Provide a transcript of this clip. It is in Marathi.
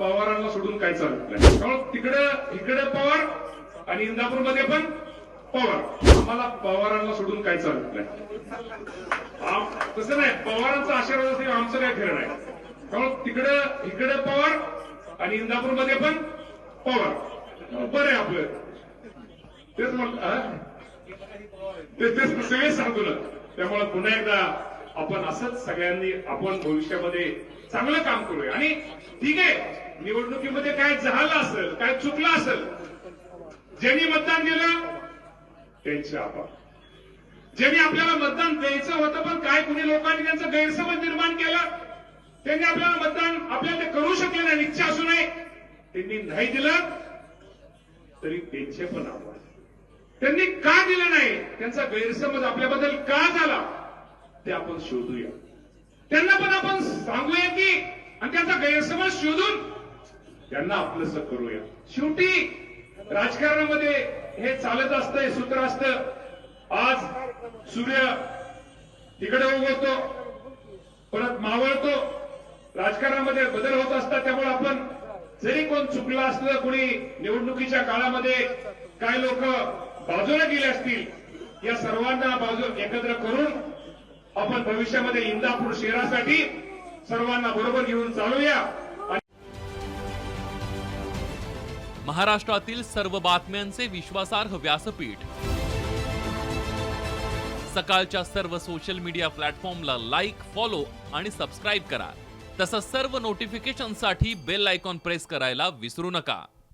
पवारांना सोडून काय चालत नाही. त्यामुळे तिकडं इकडे पवार आणि इंदापूरमध्ये पण पवार. आम्हाला पवारांना सोडून काय चालत नाही. तसं नाही पवारांचा आशीर्वाद असेल आमचं काय खरं आहे त्यामुळे तिकडे इकडे पवार आणि इंदापूरमध्ये पण पवार. बरं आहे आपलं. तेच म्हटलं तेच सगळेच सांगतो ना. त्यामुळे पुन्हा एकदा आपण असंच सगळ्यांनी आपण भविष्यामध्ये चांगलं काम करूया. आणि ठीक आहे निवडणुकीमध्ये काय झालं असेल काय चुकलं असेल ज्यांनी मतदान दिलं त्यांचे आपण. ज्यांनी आपल्याला मतदान द्यायचं होतं पण काय कुणी लोकांनी त्यांचा गैरसमज निर्माण केला त्यांनी आपल्याला मतदान आपल्याला ते करू शकले नाही इच्छा असू नये. त्यांनी नाही दिलं तरी त्यांचे पण आभार त्यांनी का दिलं नाही? त्यांचा गैरसमज आपल्याबद्दल का ते आपण शोधूया. त्यांना पण आपण सांगूया की आणि त्यांचा गैरसमज शोधून त्यांना आपलंस करूया. शेवटी राजकारणामध्ये हे चालत असतं हे सूत्र असतं. आज सूर्य तिकडे उगवतो परत मावळतो. राजकारणामध्ये बदल होत असतात त्यामुळे आपण जरी कोण चुकलं असलं कोणी निवडणुकीच्या काळामध्ये काय लोक बाजूला गेले असतील या सर्वांना बाजू एकत्र करून आपण भविष्यामध्ये इंदापूर शहरासाठी सर्वांना बरोबर घेऊन चालूया. महाराष्ट्रातील सर्व बातम्यांचे विश्वासार्ह व्यासपीठ. सकाळच्या सर्व सोशल मीडिया प्लॅटफॉर्मला लाईक फॉलो आणि सबस्क्राईब करा. तसंच सर्व नोटिफिकेशनसाठी बेल आयकॉन प्रेस करायला विसरू नका.